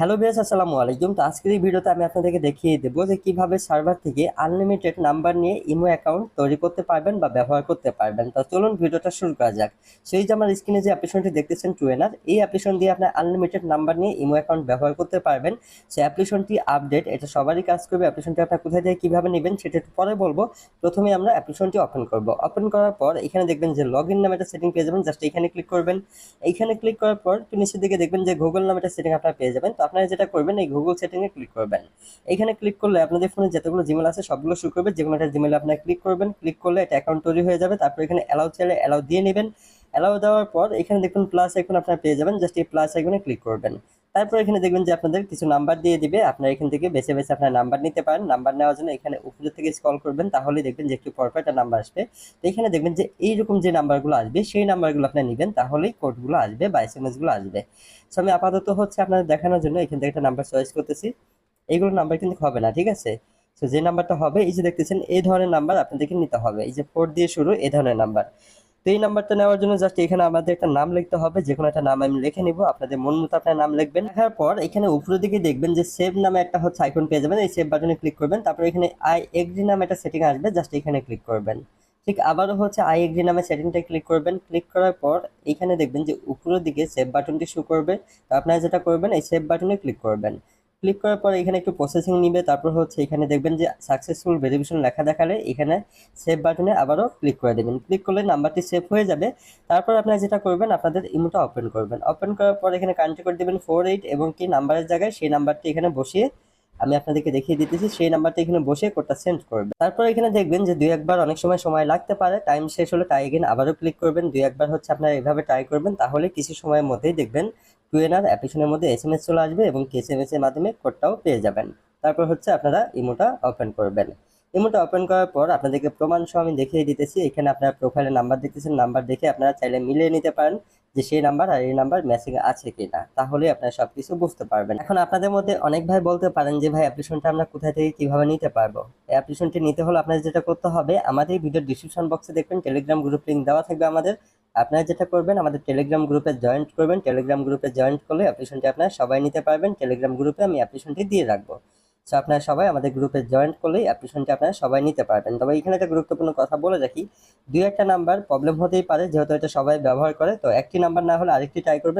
Hello বিয়াস আসসালামু আলাইকুম। তো আজকের এই ভিডিওতে আমি আপনাদেরকে দেখিয়ে দেবো যে কীভাবে সার্ভার থেকে আনলিমিটেড নাম্বার নিয়ে ইমো অ্যাকাউন্ট তৈরি করতে পারবেন বা ব্যবহার করতে পারবেন। তো চলুন ভিডিওটা শুরু করা যাক। সেই যে আমার স্ক্রিনে যে অ্যাপ্লিকেশনটি দেখতেছেন টুয়েনার এই অ্যাপ্লিকেশন দিয়ে আপনার আনলিমিটেড নাম্বার নিয়ে ইমো অ্যাকাউন্ট ব্যবহার করতে পারবেন। সেই অ্যাপ্লিকেশনটি আপডেট এটা সবারই কাজ করবে। অ্যাপ্লিকেশনটি আপনার কোথায় থেকে কীভাবে নেবেন, সেটা একটু পরে বলব। প্রথমে আমরা অ্যাপ্লিকেশনটি ওপেন করব। ওপেন করার পর এখানে দেখবেন যে লগ ইন নামে একটা সেটিং পেয়ে যাবেন। জাস্ট এখানে ক্লিক করবেন। এইখানে ক্লিক করার পর একটু নিচের দিকে দেখবেন যে গুগল নামে একটা সেটিং আপনারা পেয়ে যাবেন। তো আপনারা যেটা করবেন, এই গুগল সেটিংয়ে ক্লিক করবেন। এখানে ক্লিক করলে আপনাদের ফোনে যতগুলো জিমেল আছে, সবগুলো শুরু করবে। যে কোনো একটা জিমেলে আপনারা ক্লিক করবেন। ক্লিক করলে এটা অ্যাকাউন্ট তৈরি হয়ে যাবে। তারপর এখানে অ্যালাউ চাইলে অ্যালাউ দিয়ে নেবেন। অ্যালাউ দেওয়ার পর এখানে দেখুন প্লাস এখন আপনারা পেয়ে যাবেন। জাস্ট এই প্লাস আইকনে ক্লিক করবেন। তারপর এখানে দেখবেন যে আপনাদের কিছু নাম্বার দিয়ে দিবে। আপনারা এখান থেকে বেছে বেছে আপনার নাম্বার নিতে পারেন। নাম্বার নেওয়ার জন্য এখানে উপরে থেকে স্ক্রল করবেন তাহলে দেখবেন যে একটু পরপর একটা নাম্বার আসবে। তো এখানে দেখবেন যে এইরকম যে নাম্বারগুলো আসবে, সেই নাম্বারগুলো আপনি নেবেন, তাহলেই কোডগুলো আসবে বা এস এম এসগুলো আসবে। সো আমি আপাতত হচ্ছে আপনাদের দেখানোর জন্য এখান থেকে একটা নাম্বার চয়েস করতেছি। এইগুলো নাম্বার কিন্তু হবে না, ঠিক আছে? তো যে নাম্বারটা হবে, এই যে দেখতেছেন, এই ধরনের নাম্বার আপনাদেরকে নিতে হবে। এই যে ফোর দিয়ে শুরু, এই ধরনের নাম্বার তো এই নাম্বারটা নেওয়ার জন্য জাস্ট এখানে আমাদের একটা নাম লিখতে হবে যে কোনো একটা নাম আমি লিখে নিব, আপনাদের মন মতো আপনার নাম লিখবেন। লেখার পর এখানে উপরের দিকে দেখবেন যে সেভ নামে একটা হচ্ছে আইকন পেয়ে যাবেন, এই সেভ বাটনে ক্লিক করবেন, তারপর এখানে আই এগ্রি নামে একটা সেটিং আসবে জাস্ট এখানে ক্লিক করবেন। ঠিক আবারও হচ্ছে আই এগ্রি নামে সেটিংটা ক্লিক করবেন ক্লিক করার পর এখানে দেখবেন যে উপরের দিকে সেভ বাটনটি শো করবে, তো আপনারা যেটা করবেন, এই সেভ বাটনে ক্লিক করবেন। ক্লিক করার পর এখানে একটু প্রসেসিং নিবে, তারপর হচ্ছে এখানে দেখবেন যে সাকসেসফুল ভেরিফিকেশন লেখা দেখালে এখানে সেভ বাটনে আবারও ক্লিক করে দেবেন। ক্লিক করলে নাম্বারটি সেভ হয়ে যাবে। তারপর আপনারা যেটা করবেন, আপনাদের ইমোটা ওপেন করবেন। ওপেন করার পর এখানে কান্ট্রি করে দেবেন ফোর এইট এবং কি নাম্বারের জায়গায়, সেই নাম্বারটি এখানে বসিয়ে আমি আপনাদেরকে দেখিয়ে দিতেছি, সেই নাম্বারটা এখানে বসে কোডটা সেন্ড করবেন। তারপর এখানে দেখবেন যে দুই একবার অনেক সময় সময় লাগতে পারে টাইম শেষ হলে তাই এগেন আবারও ক্লিক করবেন। দুই একবার হচ্ছে আপনারা এভাবে ট্রাই করবেন, তাহলে কিছু সময়ের মধ্যেই দেখবেন টুয়েনার অ্যাপ্লিকেশনের মধ্যে এস এম এস চলে আসবে এবং এস এম এস এর মাধ্যমে কোডটাও পেয়ে যাবেন। তারপর হচ্ছে আপনারা ইমোটা ওপেন করবেন। ইমোটা ওপেন করার পর আপনাদেরকে প্রমাণ সহ আমি দেখিয়ে দিতেছি। এখানে আপনার প্রোফাইলের নাম্বার দেখতেছেন। নাম্বার দেখে আপনারা চাইলে মিলিয়ে নিতে পারেন যে সেই নাম্বার আর এই নাম্বার ম্যাচিং আছে কিনা। তাহলে আপনারা সবকিছু বুঝতে পারবেন। এখন আপনাদের মধ্যে অনেক ভাই বলতে পারেন যে, ভাই অ্যাপ্লিকেশনটা আমরা কোথায় থেকে কীভাবে নিতে পারব? এই অ্যাপ্লিকেশনটি নিতে হলে আপনাদের যেটা করতে হবে, আমাদের ভিডিও ডিসক্রিপশন বক্সে দেখবেন টেলিগ্রাম গ্রুপ লিঙ্ক দেওয়া থাকবে আমাদের। আপনারা যেটা করবেন, আমাদের টেলিগ্রাম গ্রুপে জয়েন্ট করবেন। টেলিগ্রাম গ্রুপে জয়েন্ট করলে অ্যাপ্লিকেশনটি আপনারা সবাই নিতে পারবেন। টেলিগ্রাম গ্রুপে আমি অ্যাপ্লিকেশনটি দিয়ে রাখব। সো আপনারা সবাই আমাদের গ্রুপে জয়েন্ট করলেই অ্যাপ্লিকেশনটি আপনারা সবাই নিতে পারবেন। তবে এখানে একটা গুরুত্বপূর্ণ কথা বলে রাখি। দুই একটা নাম্বার প্রবলেম হতেই পারে, যেহেতু এটা সবাই ব্যবহার করে। তো একটি নাম্বার না হলে আরেকটি ট্রাই করবেন।